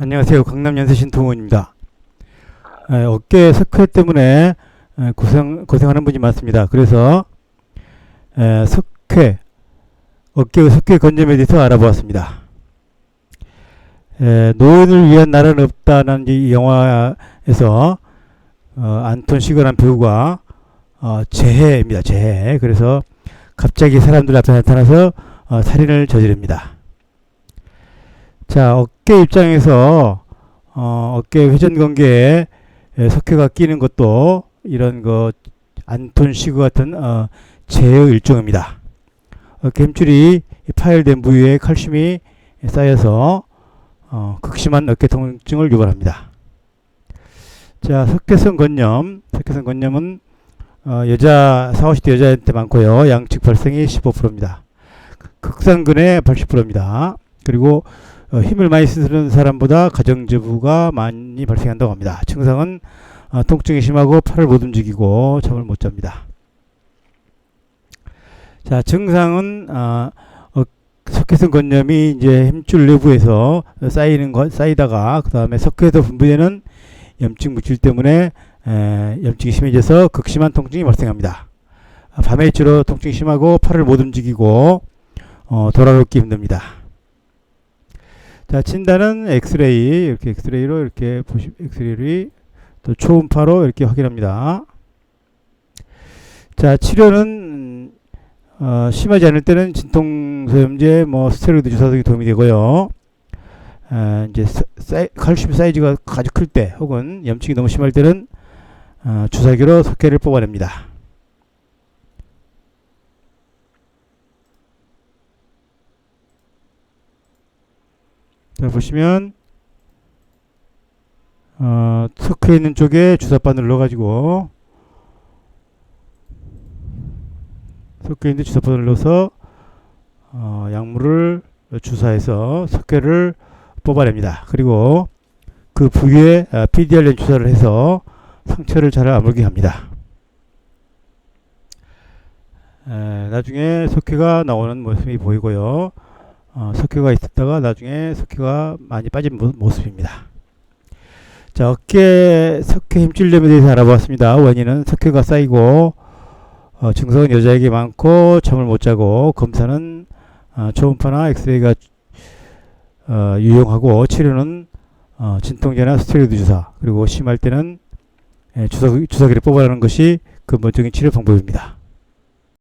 안녕하세요. 강남 연세신 동원입니다. 에, 어깨 석회 때문에 에, 고생 고생하는 분이 많습니다. 그래서 에, 석회 어깨의 석회 건점에 대해서 알아보았습니다. 에, 노인을 위한 나라는 없다는 이 영화에서 어, 안톤 시거란 배우가 어, 재해입니다. 재해. 그래서 갑자기 사람들 앞에 나타나서 어, 살인을 저지릅니다. 자, 어깨 입장에서 어, 어깨 회전 관계에 에, 석회가 끼는 것도 이런 거 안톤 시그 같은 어, 재의 일종입니다. 어깨 힘줄이 파열된 부위에 칼슘이 쌓여서 어, 극심한 어깨 통증을 유발합니다. 자, 석회성 건염. 석회성 건염은 어, 여자 4, 50대 여자한테 많고요. 양측 발생이 15%입니다. 극상근의 80%입니다. 그리고 어, 힘을 많이 쓰는 사람보다 가정주부가 많이 발생한다고 합니다. 증상은 어, 통증이 심하고 팔을 못 움직이고 잠을 못 잡니다. 자, 증상은 어, 어, 석회성 건염이 이제 힘줄 내부에서 쌓이는 것 쌓이다가 그 다음에 석회에서 분비되는 염증 물질 때문에 에, 염증이 심해져서 극심한 통증이 발생합니다. 아, 밤에 주로 통증이 심하고 팔을 못 움직이고 어, 돌아눕기 힘듭니다. 자, 진단은 엑스레이, 이렇게 엑스레이로 이렇게 보시, 엑스레이로 또 초음파로 이렇게 확인합니다. 자, 치료는, 음, 어, 심하지 않을 때는 진통소염제, 뭐, 스테로이드 주사 등이 도움이 되고요. 아, 이제, 사, 사이, 칼슘 사이즈가 아주 클 때, 혹은 염증이 너무 심할 때는, 어, 주사기로 석회를 뽑아냅니다. 자, 보시면, 어, 석회 있는 쪽에 주사바늘 넣어가지고, 석회 있는 주사바늘 넣어서, 어, 약물을 주사해서 석회를 뽑아냅니다. 그리고 그 부위에 어, PDRN 주사를 해서 상처를 잘 아물게 합니다. 에, 나중에 석회가 나오는 모습이 보이고요. 어, 석회가 있었다가 나중에 석회가 많이 빠진 모, 모습입니다. 자, 어깨 석회 힘줄염에 대해서 알아보았습니다. 원인은 석회가 쌓이고 어, 증상은 여자에게 많고 잠을 못 자고 검사는 어, 초음파나 엑스레이가 어, 유용하고 치료는 어, 진통제나 스테로이드 주사 그리고 심할 때는 예, 주사, 주사기를 뽑아내는 것이 근본적인 치료 방법입니다.